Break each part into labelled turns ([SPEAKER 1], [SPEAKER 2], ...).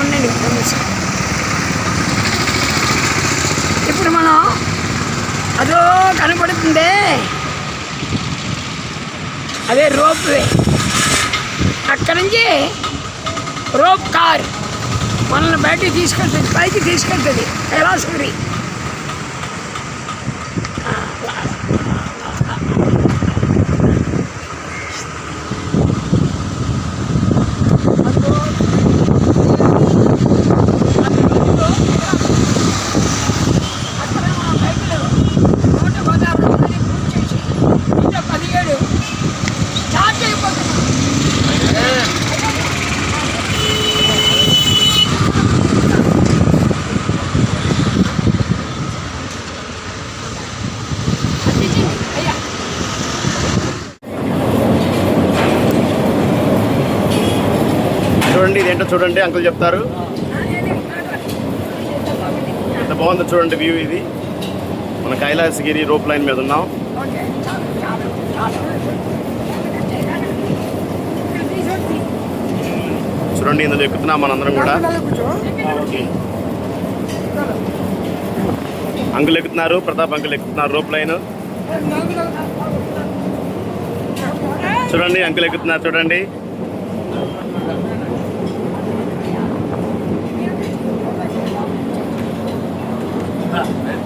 [SPEAKER 1] ఉండండి. ఇప్పుడు మనం అదో కనపడుతుంది. అదే రోప్ వే. అక్కడి నుంచి రోప్ కార్ మనల్ని బయటికి తీసుకెళ్తుంది పైకి తీసుకెళ్తుంది. కైలాసగిరి అక్కడ మన బైకులు నూట పదహారు రూపాయలు పూర్తి చేసి నూట పదిహేడు స్టార్ట్ అయిపోతున్నాం అయ్యా
[SPEAKER 2] చూడండి ఇదేంటో చూడండి అంకుల్ చెప్తారు. ఎంత బాగుందో చూడండి వ్యూ ఇది. మన కైలాసగిరి రోప్ లైన్ మీద ఉన్నాం. చూడండి ఇందులో ఎక్కుతున్నాం మనందరం కూడా. అంకులు ఎక్కుతున్నారు ప్రతాప్ అంకులు ఎక్కుతున్నారు రోప్ లైన్. చూడండి అంకుల్ ఎక్కుతున్నారు చూడండి.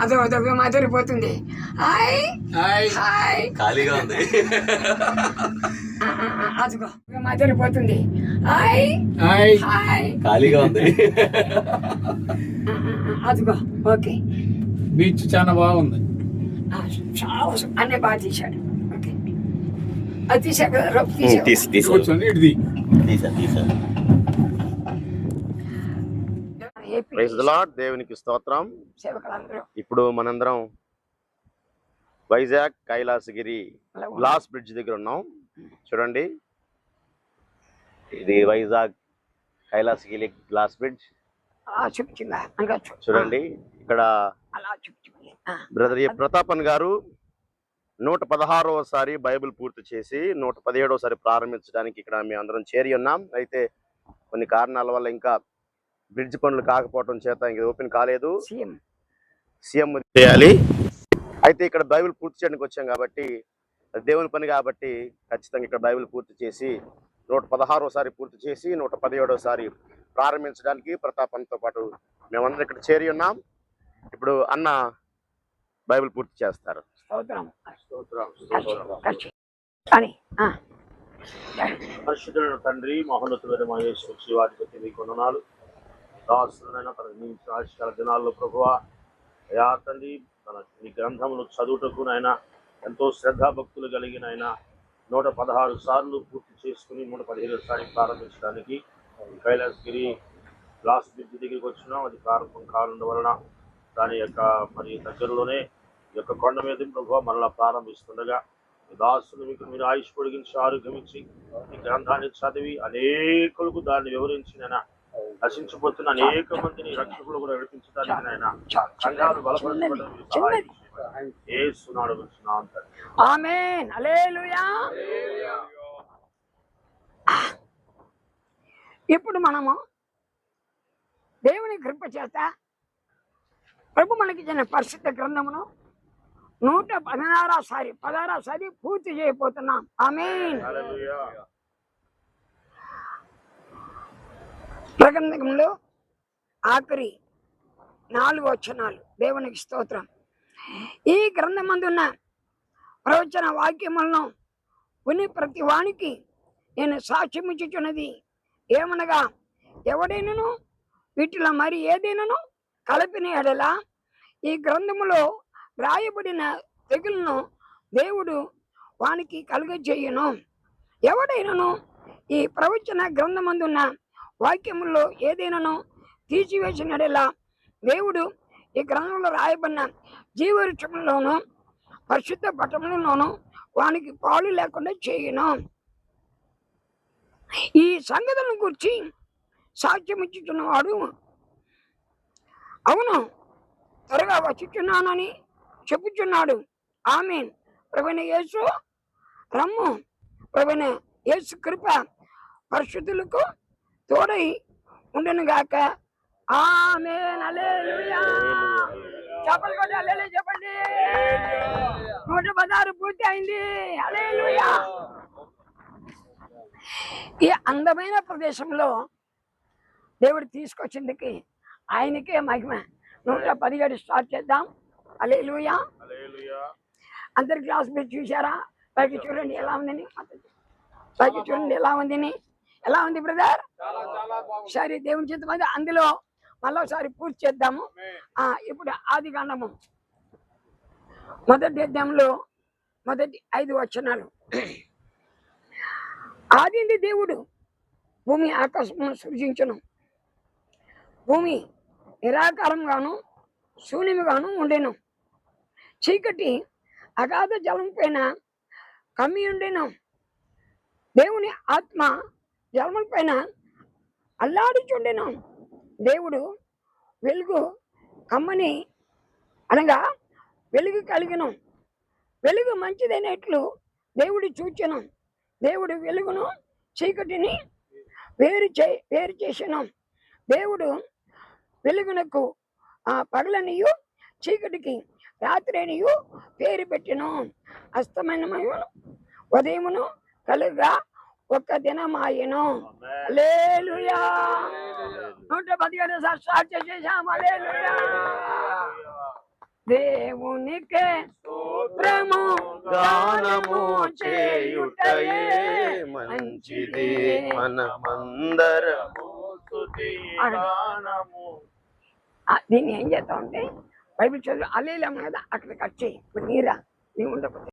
[SPEAKER 1] అదో అదో మాదిరిపోతుంది హాయ్.
[SPEAKER 3] హాయ్.
[SPEAKER 1] హాయ్.
[SPEAKER 4] ఖాళీగా ఉంది.
[SPEAKER 1] అదిగో మాదిరిపోతుంది హాయ్.
[SPEAKER 3] హాయ్.
[SPEAKER 1] హాయ్.
[SPEAKER 4] ఖాళీగా ఉంది.
[SPEAKER 1] అదిగో ఓకే.
[SPEAKER 3] బీచ్ చాలా బాగుంది.
[SPEAKER 1] అన్నీ బాగా తీశాడు. ఓకే. అది తీసాక
[SPEAKER 2] తీసి తీసి
[SPEAKER 4] తీసా.
[SPEAKER 2] దేవునికి స్తోత్రం. ఇప్పుడు మనందరం వైజాగ్ కైలాసగిరి. గ్లాస్ బ్రిడ్జ్ దగ్గర ఉన్నాం. చూడండి. ఇది వైజాగ్ కైలాసగిరి గ్లాస్ బ్రిడ్జ్. చూడండి. ఇక్కడ
[SPEAKER 1] అలా చూపించింది ఆ,
[SPEAKER 2] బ్రదర్ ఏ ప్రతాపన్ గారు నూట పదహారవసారి బైబిల్ పూర్తి చేసి నూట పదిహేడవసారి ప్రారంభించడానికి ఇక్కడ మేము అందరం చేరి ఉన్నాం. అయితే కొన్ని కారణాల వల్ల ఇంకా బ్రిడ్జ్ పనులు కాకపోవడం చేత ఇంకా ఓపెన్ కాలేదు.
[SPEAKER 1] సీఎం.
[SPEAKER 2] సీఎం చేయాలి. అయితే ఇక్కడ బైబిల్ పూర్తి చేయడానికి వచ్చాం కాబట్టి దేవుని పని కాబట్టి ఖచ్చితంగా ఇక్కడ బైబిల్ పూర్తి చేసి నూట పదహారోసారి పూర్తి చేసి నూట పదిహేడోసారి ప్రారంభించడానికి ప్రతాపంతో పాటు మేమందరం ఇక్కడ చేరి ఉన్నాం. ఇప్పుడు అన్న బైబిల్ పూర్తి చేస్తారు.
[SPEAKER 1] స్తోత్రం. ఖర్చు. అని ఆ.
[SPEAKER 2] పరిశుద్ధుడు తండ్రి మహోన్నతుడైన మహేశ్వర శివాధిపతి మీ కొందనాలు దాసులైన తన ఆశకాల దినాల్లో ప్రభువ అయా తండ్రి తన ఈ గ్రంథములు చదువుటకు నాయన ఎంతో శ్రద్ధాభక్తులు కలిగిన ఆయన నూట పదహారు సార్లు పూర్తి చేసుకుని నూట పదిహేను సార్లు ప్రారంభించడానికి కైలాసగిరి లాస్ట్ బ్రిడ్జ్ దగ్గరికి వచ్చినాం. అది ప్రారంభం కానుండ వలన దాని యొక్క మరి దగ్గరలోనే ఈ యొక్క కొండ మీద ప్రభు మరలా ప్రారంభిస్తుండగా ఈ దాసులు మీకు మీరు ఆయుష్ పొడిగించి ఆరోగ్యం ఇచ్చి ఈ గ్రంథాన్ని చదివి అనేకులకు దాన్ని వివరించిన నశించిపోతున్న అనేక మందిని రక్షకులు కూడా నడిపించడానికి నాయన సంఘాలు వచ్చినాం తండ్రి.
[SPEAKER 1] ఆమేన్. హల్లెలూయా. ఇప్పుడు మనము దేవుని కృప చేత ప్రభు మనకి ఇచ్చిన పరిశుద్ధ గ్రంథమును నూట పదహారాసారి పదహారాసారి పూర్తి చేయబోతున్నాం. ఆమేన్. ప్రగంధకంలో ఆఖరి నాలుగు వచనాలు. దేవునికి స్తోత్రం. ఈ గ్రంథమందున్న ప్రవచన వాక్యములను విని ప్రతి వానికి నేను సాక్ష్యమిచ్చుచున్నది ఏమనగా ఎవడైనను వీటిలో మరి ఏదైనాను కలిపిన ఎడల ఈ గ్రంథములో రాయబడిన తెగులను దేవుడు వానికి కలుగజేయును. ఎవడైనను ఈ ప్రవచన గ్రంథమందున్న వాక్యముల్లో ఏదైనాను తీర్చివేసినడేలా దేవుడు ఈ గ్రంథంలో రాయబడిన జీవవృక్షంలోను పరిశుద్ధ పట్టణంలోను వానికి పాలు లేకుండా చేయను. ఈ సంగతులను గురించి సాక్ష్యం అవును త్వరగా వచ్చుచున్నానని చెప్పుచున్నాడు. ఆమె ప్రవీణ యేసు రమ్ము. ప్రవీణ యేసు కృప పరిశుద్ధులకు తోడై ఉండను గాక. ఆమె చెప్పండి కొట్టి చెప్పండి. నూట పదహారు పూర్తి అయింది. హల్లెలూయా. ఈ అందమైన ప్రదేశంలో దేవుడు తీసుకొచ్చిందికి ఆయనకే మహిమ. నూట పదిహేడు స్టార్ట్ చేద్దాం. Hallelujah
[SPEAKER 2] hallelujah.
[SPEAKER 1] అందరి క్లాస్ మీరు చూసారా పైకి చూడండి ఎలా ఉందని. పైకి చూడండి ఎలా ఉందని. ఎలా ఉంది బ్రదర్ సరే దేవుని చేత మీద అందులో మళ్ళీ ఒకసారి పూర్తి చేద్దాము ఇప్పుడు ఆది కాండము. మొదటి అధ్యాయంలో మొదటి ఐదు వచనాలు. ఆదింది దేవుడు భూమి ఆకాశమును సృజించను. భూమి నిరాకారంగాను శూన్యముగాను ఉండెను. చీకటి అగాధ జలం పైన కమ్మి ఉండెను దేవుని ఆత్మ జలముల పైన అల్లాడుచుండెను. దేవుడు వెలుగు కమ్మని అనగా వెలుగు కలిగిన. వెలుగు మంచిదైనట్లు దేవుడు చూచెను. దేవుడు వెలుగును చీకటిని వేరు చే వేరు చేసిన. దేవుడు వెలుగునకు ఆ పగలనియు చీకటికి రాత్రినియు పేరు పెట్టిన. అస్తమైన ఉదయమును కలుగా ఒక్క దినమాయను.
[SPEAKER 2] ఆమేన్.
[SPEAKER 1] హల్లెలూయా. నూట పదిహేను సార్లు స్టార్ట్ చేసేసాం హల్లెలూయా. దేవునికే స్తోత్రము
[SPEAKER 4] గానము చేయుటయే మంచిది. మనమందరము
[SPEAKER 1] దీన్ని ఏం చేద్దాం అంటే బైబిల్ చదువు అల్లేలేము కదా అక్కడ కట్ చేయి ఇప్పుడు నీరా నీ ఉండకపోతే.